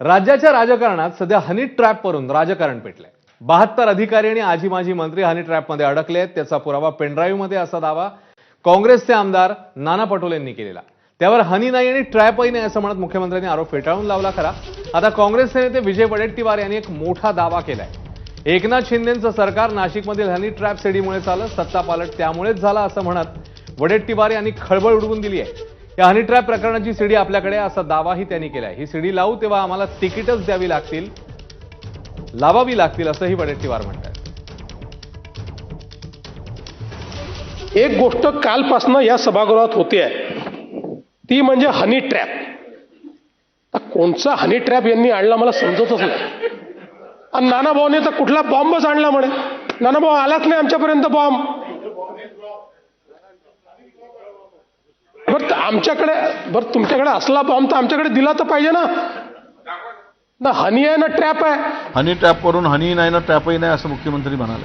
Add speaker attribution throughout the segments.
Speaker 1: राज्याच्या राजकारणात सध्या हनी ट्रॅपवरून राजकारण पेटलंय. बहात्तर अधिकारी आणि आजी माजी मंत्री हनी ट्रॅपमध्ये अडकले आहेत. त्याचा पुरावा पेनड्राईव्हमध्ये असा दावा काँग्रेसचे आमदार नाना पटोलेंनी केलेला. त्यावर हनी नाही आणि ट्रॅपही नाही असं म्हणत मुख्यमंत्र्यांनी आरोप फेटाळून लावला खरा. आता काँग्रेसचे नेते विजय वडेट्टीवार यांनी एक मोठा दावा केलाय. एकनाथ शिंदेचं सरकार नाशिकमधील हनी ट्रॅप सेडीमुळे झालं सत्ता पालट त्यामुळेच झाला असं म्हणत वडेट्टीवार यांनी खळबळ उडवून दिली आहे. या हनी ट्रॅप प्रकरणाची सीडी आपल्याकडे असा दावाही त्यांनी केला ही सीडी लावू तेव्हा आम्हाला तिकीटच द्यावी लागतील लावावी लागतील असंही वडेट्टीवार म्हणतात
Speaker 2: एक गोष्ट कालपासनं या सभागृहात होते आहे ती म्हणजे हनी ट्रॅप कोणचा हनी ट्रॅप यांनी आणला मला समजतच नाही. आणि नाना भाऊने तर कुठला बॉम्बच आणला म्हणे? नाना भाऊ आलाच नाही आमच्यापर्यंत बॉम्ब बरं तर आमच्याकडे बरं तुमच्याकडे असला बॉम्ब तर आमच्याकडे दिला तर पाहिजे ना. ना हनी आहे ना ट्रॅप आहे.
Speaker 3: हनी ट्रॅपवरून हनी नाही ना ट्रॅपही नाही असं मुख्यमंत्री म्हणाले.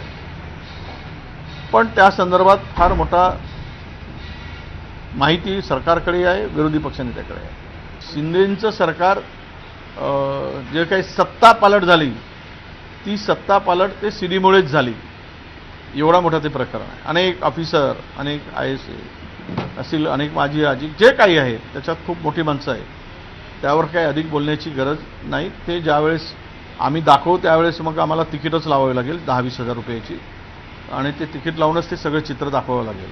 Speaker 3: पण त्या संदर्भात फार मोठा माहिती सरकारकडे आहे विरोधी पक्षनेत्याकडे आहे. शिंदेंचं सरकार जे काही सत्ता पालट झाली ती सत्ता पालट ते सीडीमुळेच झाली. एवढा मोठा ते प्रकरण आहे. अनेक ऑफिसर अनेक आय एस असतील अनेक माझी आजी जे काही आहे त्याच्यात खूप मोठी माणसं आहेत त्यावर काही अधिक बोलण्याची गरज नाही. ते ज्यावेळेस आम्ही दाखवू त्यावेळेस मग आम्हाला तिकीटच लावावी लागेल दहा वीस हजार रुपयाची. आणि ते तिकीट लावूनच ते सगळं चित्र दाखवावं लागेल.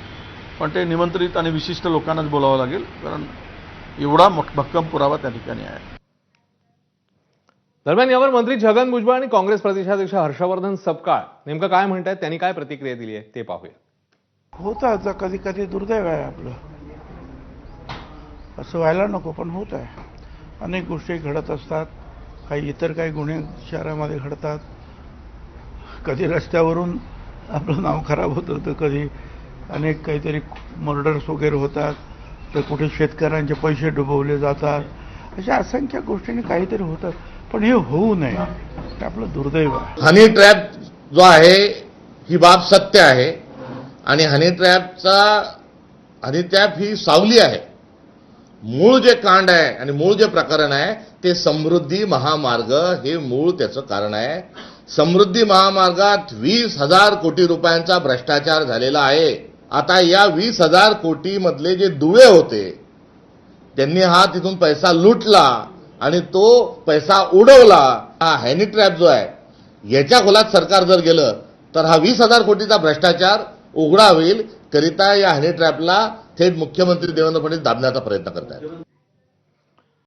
Speaker 3: पण ते निमंत्रित आणि विशिष्ट लोकांनाच बोलावं लागेल कारण एवढा मोठ भक्कम पुरावा त्या ठिकाणी आहे.
Speaker 1: दरम्यान यावर मंत्री छगन भुजबळ आणि काँग्रेस प्रदेशाध्यक्ष हर्षवर्धन सपकाळ नेमकं काय म्हणतात त्यांनी काय प्रतिक्रिया दिली आहे ते पाहूया.
Speaker 4: होत आता कधी कधी दुर्दैव आहे आपलं. असं व्हायला नको पण होत आहे. अनेक गोष्टी घडत असतात. काही इतर काही गुन्हे शहरामध्ये घडतात. कधी रस्त्यावरून आपलं नाव खराब होतं तर कधी अनेक काहीतरी मर्डर्स वगैरे होतात. तर कुठे शेतकऱ्यांचे पैसे डुबवले जातात. अशा असंख्य गोष्टींनी काहीतरी होतात पण हे होऊ नये. आपलं दुर्दैव
Speaker 5: हनी ट्रॅप जो आहे ही बाब सत्य आहे. आणि हनी ट्रॅपचा हनी ट्रॅप ही सावली आहे. मूळ जे कांड आहे आणि मूळ जे प्रकरण आहे ते समृद्धी महामार्ग हे मूळ त्याचं कारण आहे. समृद्धी महामार्गात वीस हजार कोटी रुपयांचा भ्रष्टाचार झालेला आहे. आता या वीस हजार कोटीमधले जे दुवे होते त्यांनी हा तिथून पैसा लुटला आणि तो पैसा उडवला. हा हॅनी ट्रॅप जो आहे याच्या खोलात सरकार जर गेलं तर हा वीस हजार कोटीचा भ्रष्टाचार उघडा होईल करिता या हनी ट्रॅपला थेट मुख्यमंत्री देवेंद्र फडणवीस दाबण्याचा प्रयत्न करतात